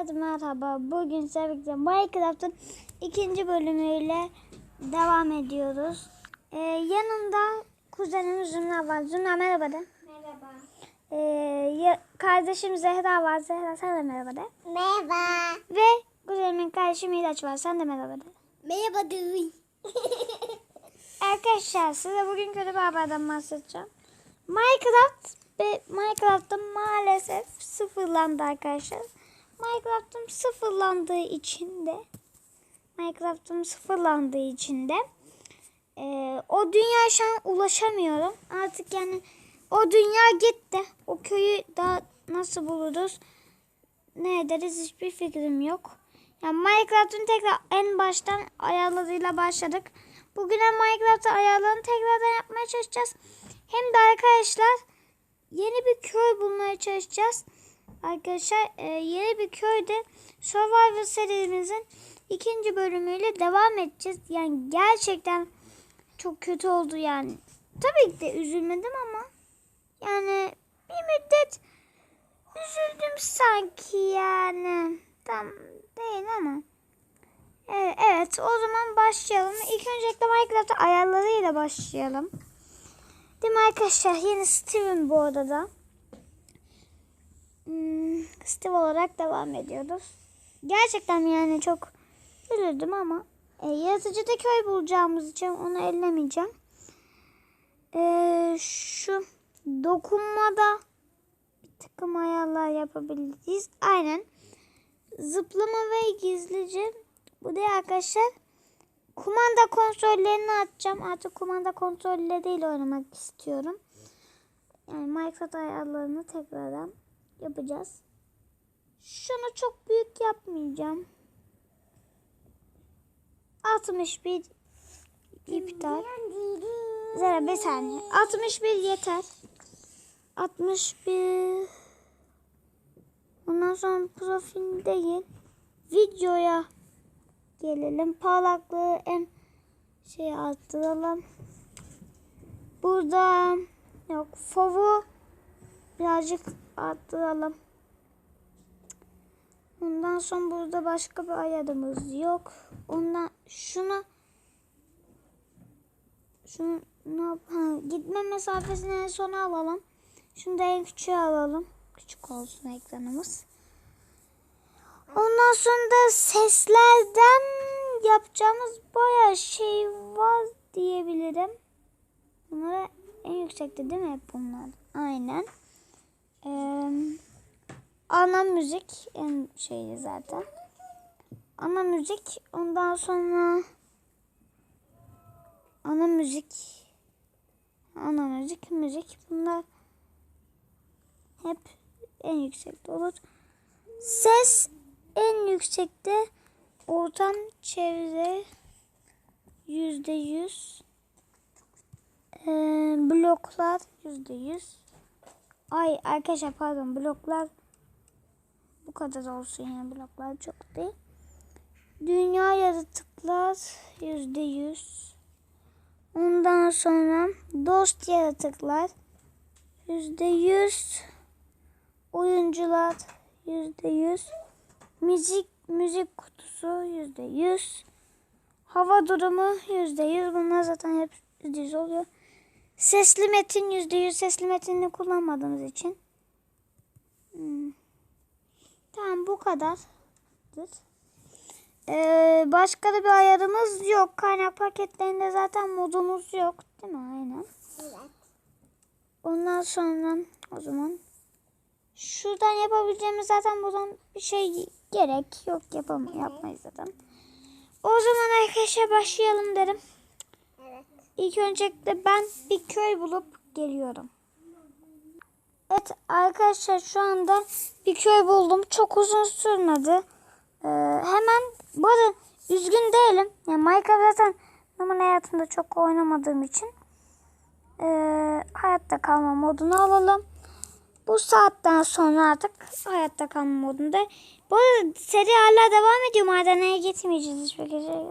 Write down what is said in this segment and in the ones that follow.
Hadi merhaba. Bugün size birlikte Minecraft'ın ikinci bölümüyle devam ediyoruz. Ee, yanımda kuzenim Zümra var. Zümra merhaba de. Merhaba. Ee, ya- kardeşim Zehra var. Zehra sen de merhaba de. Merhaba. Ve kuzenimin kardeşi Miraç var. Sen de merhaba de. Merhaba Duy. Arkadaşlar size bugün kötü bir haberden bahsedeceğim. Minecraft ve Minecraft'ım maalesef sıfırlandı arkadaşlar. Minecraft'ım sıfırlandığı için de Minecraft'ım sıfırlandığı için de eee, o dünya şu an ulaşamıyorum. Artık yani o dünya gitti. O köyü daha nasıl buluruz? Ne ederiz hiçbir fikrim yok. Yani Minecraft'ın tekrar en baştan ayarlarıyla başladık. Bugün de Minecraft'ın ayarlarını tekrardan yapmaya çalışacağız. Hem de arkadaşlar yeni bir köy bulmaya çalışacağız. Arkadaşlar e, yeni bir köyde Survivor serimizin ikinci bölümüyle devam edeceğiz. Yani gerçekten çok kötü oldu yani. Tabii ki de üzülmedim ama yani bir müddet üzüldüm sanki yani. Tam değil ama. Evet, evet o zaman başlayalım. İlk öncelikle Minecraft ayarlarıyla başlayalım. Değil mi arkadaşlar? Yeni Steven bu odada. Hmm, Steve olarak devam ediyoruz. Gerçekten yani çok üzüldüm ama e, yaratıcıda köy bulacağımız için onu ellemeyeceğim. E, şu dokunmada bir takım ayarlar yapabiliriz. Aynen. Zıplama ve gizlice. Bu da arkadaşlar kumanda kontrollerini açacağım. Artık kumanda kontrolleriyle oynamak istiyorum. Yani Minecraft ayarlarını tekrardan yapacağız. Şunu çok büyük yapmayacağım. 61 iptal. Zara bir saniye. 61 yeter. 61 Ondan sonra profil değil. Videoya gelelim. Parlaklığı en şey arttıralım. Burada yok. Fovu birazcık arttıralım. Ondan sonra burada başka bir ayarımız yok. Ondan şunu şunu ha, gitme mesafesini en sona alalım. Şunu da en küçüğe alalım. Küçük olsun ekranımız. Ondan sonra da seslerden yapacağımız bayağı şey var diyebilirim. Bunlara en yüksekte değil mi hep bunlar? Aynen. Ana müzik en şeyi zaten. Ana müzik ondan sonra ana müzik ana müzik müzik bunlar hep en yüksekte olur. Ses en yüksekte ortam çevre yüzde yüz bloklar yüzde yüz ay arkadaşlar pardon bloklar bu kadar olsun yani bloklar çok değil. Dünya yaratıklar yüzde yüz. Ondan sonra dost yaratıklar yüzde yüz. Oyuncular yüzde yüz. Müzik müzik kutusu yüzde yüz. Hava durumu yüzde yüz. Bunlar zaten hep yüz oluyor sesli metin yüzde yüz sesli metinini kullanmadığımız için Hmm. tamam bu kadardır ee, başka da bir ayarımız yok kaynak paketlerinde zaten modumuz yok değil mi aynen Evet. Ondan sonra o zaman şuradan yapabileceğimiz zaten buradan bir şey gerek yok yapam yapmayız zaten. O zaman arkadaşlar başlayalım derim. İlk öncelikle ben bir köy bulup geliyorum. Evet arkadaşlar şu anda bir köy buldum. Çok uzun sürmedi. Ee, hemen bu üzgün değilim. Yani Minecraft zaten normal hayatımda çok oynamadığım için ee, hayatta kalma modunu alalım. Bu saatten sonra artık hayatta kalma modunda. Bu seri hala devam ediyor. Madeneye gitmeyeceğiz hiçbir şekilde.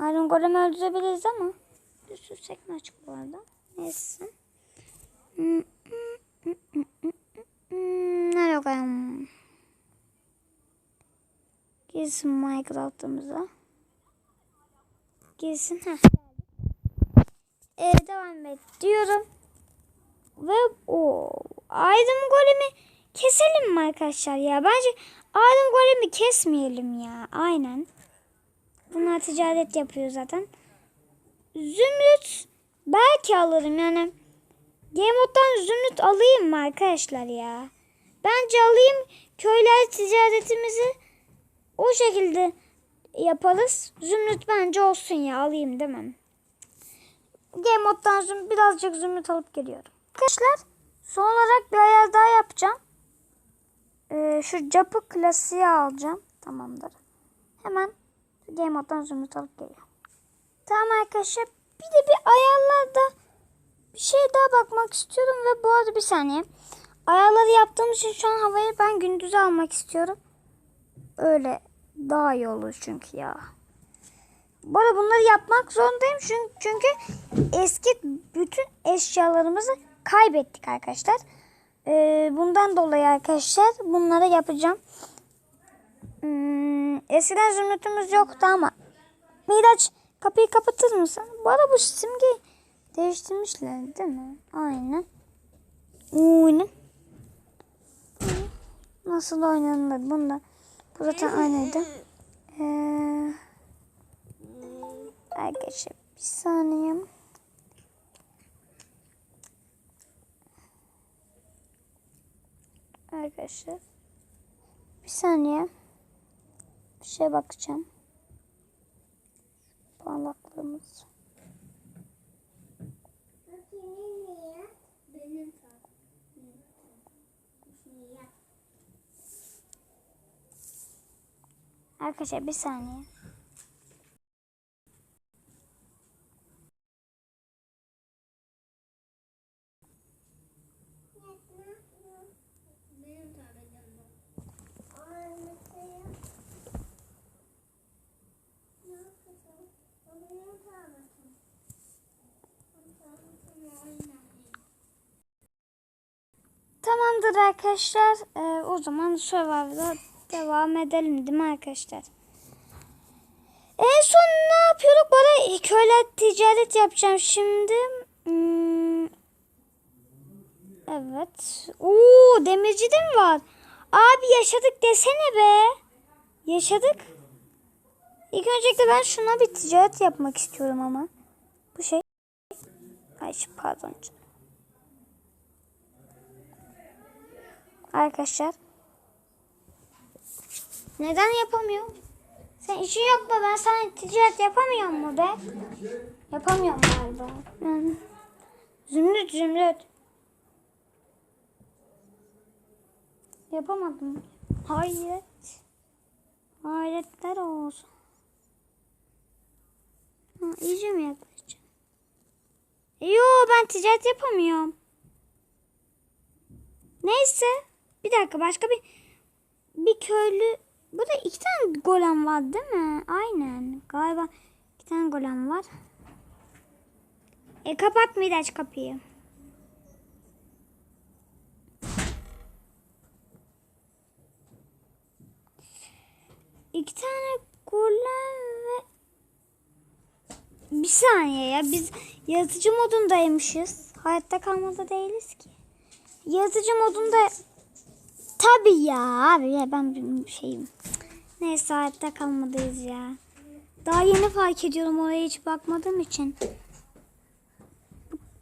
Iron Golem öldürebiliriz ama. Bir sürü sekme açık bu arada. Neyse. Nereye koyalım? Girsin Minecraft'ımıza. Girsin. Heh. Ee, devam et diyorum. Ve o aydın golemi keselim mi arkadaşlar ya? Bence aydın golemi kesmeyelim ya. Aynen. Bunlar ticaret yapıyor zaten. Zümrüt belki alırım yani. Game zümrüt alayım mı arkadaşlar ya? Bence alayım. Köyler ticaretimizi o şekilde yaparız. Zümrüt bence olsun ya alayım demem. Game mode'dan züm, birazcık zümrüt alıp geliyorum. Arkadaşlar son olarak bir ayar daha yapacağım. Ee, şu capı klasiği alacağım. Tamamdır. Hemen Game zümrüt alıp geliyorum. Tamam arkadaşlar. Bir de bir ayarlarda bir şey daha bakmak istiyorum ve bu arada bir saniye. Ayarları yaptığım için şu an havayı ben gündüze almak istiyorum. Öyle daha iyi olur çünkü ya. Bu arada bunları yapmak zorundayım çünkü, çünkü eski bütün eşyalarımızı kaybettik arkadaşlar. Ee, bundan dolayı arkadaşlar bunları yapacağım. Hmm, eskiden zümrütümüz yoktu ama Miraç kapıyı kapatır mısın? Bu arada bu simgeyi değiştirmişler değil mi? Aynen. Aynen. Nasıl oynanır bunda? Bu zaten aynıydı. Ee, arkadaşlar bir saniye. Arkadaşlar bir saniye. Bir şeye bakacağım. Parlaklığımız. Arkadaşlar bir saniye. Tamamdır arkadaşlar. Ee, o zaman Survivor'da devam edelim değil mi arkadaşlar? En son ne yapıyorduk? Bana köyler ticaret yapacağım şimdi. Hmm. Evet. Oo demirci de mi var? Abi yaşadık desene be. Yaşadık. İlk öncelikle ben şuna bir ticaret yapmak istiyorum ama. Bu şey. Ay pardon. Arkadaşlar. Neden yapamıyorum? Sen işin yok mu? Ben sana ticaret yapamıyorum mu be? Yapamıyorum galiba. Yani. Zümrüt zümrüt. Yapamadım. Hayret. Hayretler olsun. Ha, iyice mi yaklaşacağım? Yo ben ticaret yapamıyorum. Neyse. Bir dakika başka bir bir köylü. Burada iki tane golem var değil mi? Aynen. Galiba iki tane golem var. E kapat Miraç kapıyı. İki tane golem bir saniye ya biz yaratıcı modundaymışız. Hayatta kalmada değiliz ki. Yazıcı modunda tabii ya abi ya ben bir şeyim. Neyse hayatta kalmadayız ya. Daha yeni fark ediyorum oraya hiç bakmadığım için.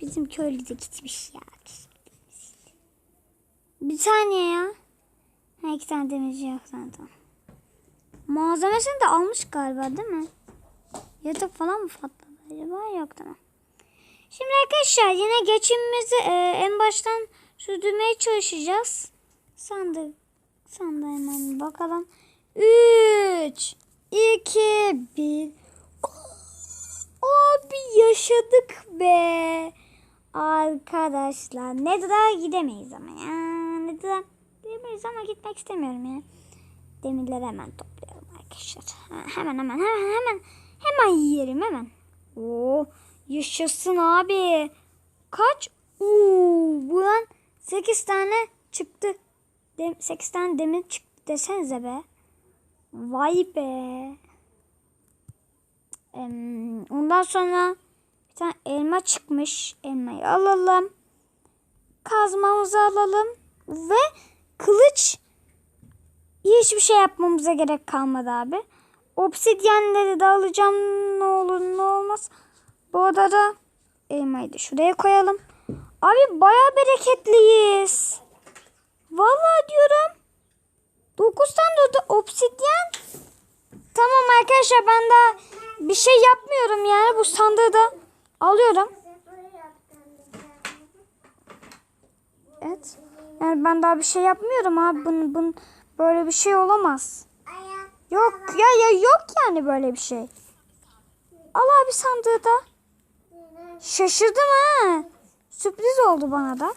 Bizim köylü de gitmiş ya. Bir saniye ya. Ha, iki tane demirci yok zaten. Malzemesini de almış galiba değil mi? Yatak falan mı patladı acaba? Yok tamam. Şimdi arkadaşlar yine geçimimizi e, en baştan sürdürmeye çalışacağız. Sandık. Sandığa hemen bakalım. 3 2 1 Abi yaşadık be. Arkadaşlar Nether'a gidemeyiz ama ya. Nether'a gidemeyiz ama gitmek istemiyorum ya. Demirleri hemen toplayalım arkadaşlar. Hemen hemen hemen hemen hemen yiyelim hemen. Oo, yaşasın abi. Kaç? Oo, buran 8 tane çıktı. Dem 8 tane demir çıktı desenize be. Vay be. Ondan sonra bir tane elma çıkmış. Elmayı alalım. Kazmamızı alalım. Ve kılıç hiçbir şey yapmamıza gerek kalmadı abi. Obsidyenleri de alacağım. Ne olur ne olmaz. Bu odada elmayı da şuraya koyalım. Abi baya bereketliyiz. Vallahi diyorum. 9 tane de obsidyen. Tamam arkadaşlar ben daha bir şey yapmıyorum yani. Bu sandığı da alıyorum. Evet. Yani ben daha bir şey yapmıyorum abi. Bunun, bunun böyle bir şey olamaz. Yok ya ya yok yani böyle bir şey. Al abi sandığı da. Şaşırdım ha. Sürpriz oldu bana da.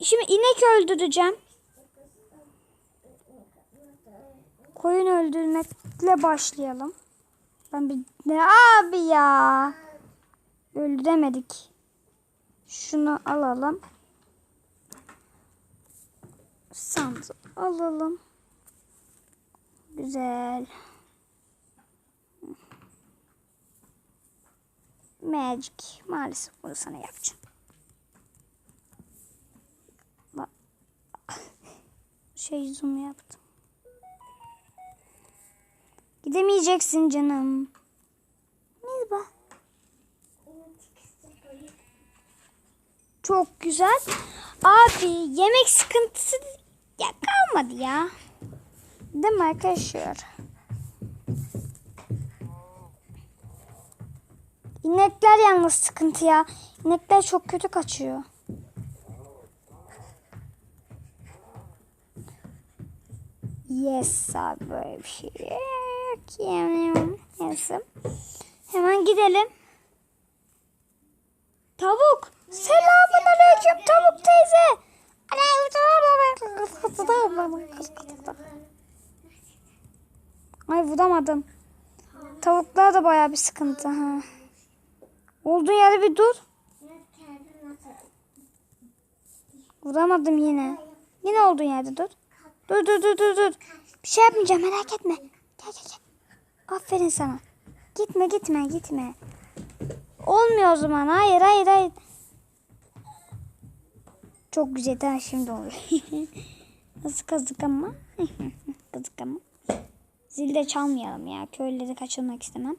Şimdi inek öldüreceğim. Koyun öldürmekle başlayalım. Ben bir ne abi ya. Öldüremedik. Şunu alalım. Sandığı alalım. Güzel. Magic. Maalesef bunu sana yapacağım. Şey zoom yaptım. Gidemeyeceksin canım. Merhaba. Çok güzel. Abi yemek sıkıntısı ya kalmadı ya. Değil mi arkadaşlar? İnekler yalnız sıkıntı ya. İnekler çok kötü kaçıyor. Yes abi böyle bir şey yok. Yemiyorum. Neyse. Hemen gidelim. Tavuk. Selamun aleyküm tavuk teyze. Ay vuramadım. Tavuklar da bayağı bir sıkıntı. Ha. Olduğun yerde bir dur. Vuramadım yine. Yine olduğun yerde dur. Dur dur dur dur dur. Bir şey yapmayacağım merak etme. Gel gel gel. Aferin sana. Gitme gitme gitme. Olmuyor o zaman. Hayır hayır hayır. Çok güzel. Tamam şimdi olur. Nasıl kazık ama? kazık ama. Zil de çalmayalım ya. Köylüleri kaçırmak istemem.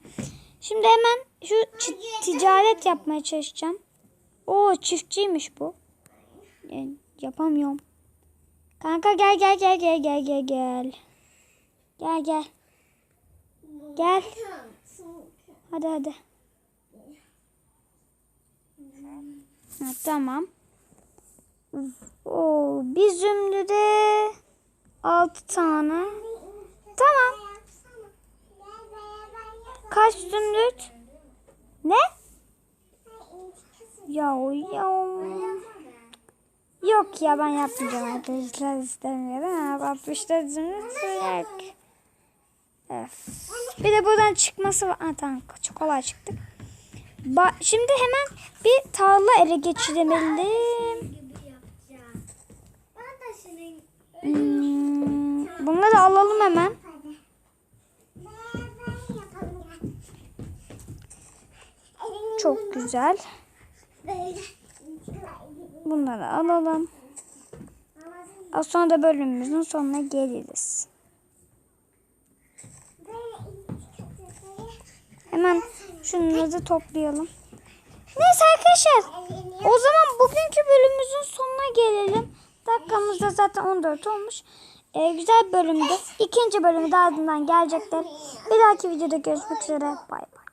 Şimdi hemen şu ticaret yapmaya çalışacağım. Oo çiftçiymiş bu. E, yapamıyorum. Kanka gel gel gel gel gel gel gel. Gel gel. Gel. Hadi hadi. Ha, tamam. Oo, bir zümrüde altı tane. Tamam. Kaç zümrüt? Ne? Ya ya. Yok ya ben yapmayacağım arkadaşlar istemiyorum. Ha, 64 zümrüt. Öf. Bir de buradan çıkması var. Ha, tamam çok kolay çıktık. Ba şimdi hemen bir tarla ele geçiremelim. Hmm, bunları alalım hemen. Çok güzel. Bunları alalım. Az sonra da bölümümüzün sonuna geliriz. Hemen şunları toplayalım. Neyse arkadaşlar. O zaman bugünkü bölümümüzün sonuna gelelim. Dakikamız da zaten 14 olmuş. Ee, güzel bir bölümdü. İkinci bölümü de ardından gelecekler. Bir dahaki videoda görüşmek üzere. Bay bay.